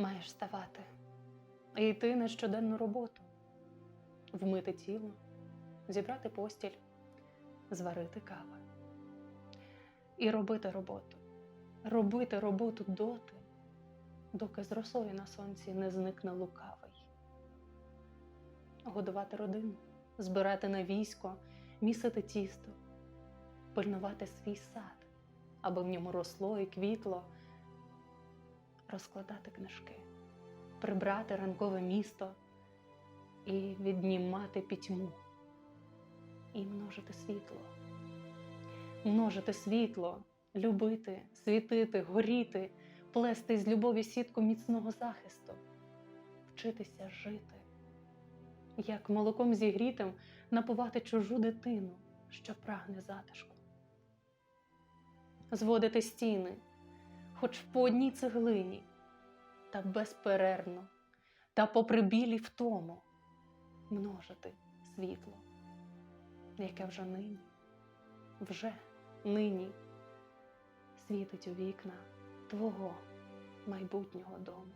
Маєш вставати і йти на щоденну роботу, вмити тіло, зібрати постіль, зварити каву. І робити роботу, робити роботу доти, доки з росою на сонці не зникне лукавий. Годувати родину, збирати на військо, місити тісто, пильнувати свій сад, аби в ньому росло і квітло, розкладати книжки, прибрати ранкове місто і віднімати пітьму, і множити світло, множити світло, любити, світити, горіти, плести з любові сітку міцного захисту, вчитися жити, як молоком зігрітим напувати чужу дитину, що прагне затишку, зводити стіни, хоч по одній цеглині, та безперервно, та попри білі втому множити світло, яке вже нині, вже нині світить у вікна твого майбутнього дому.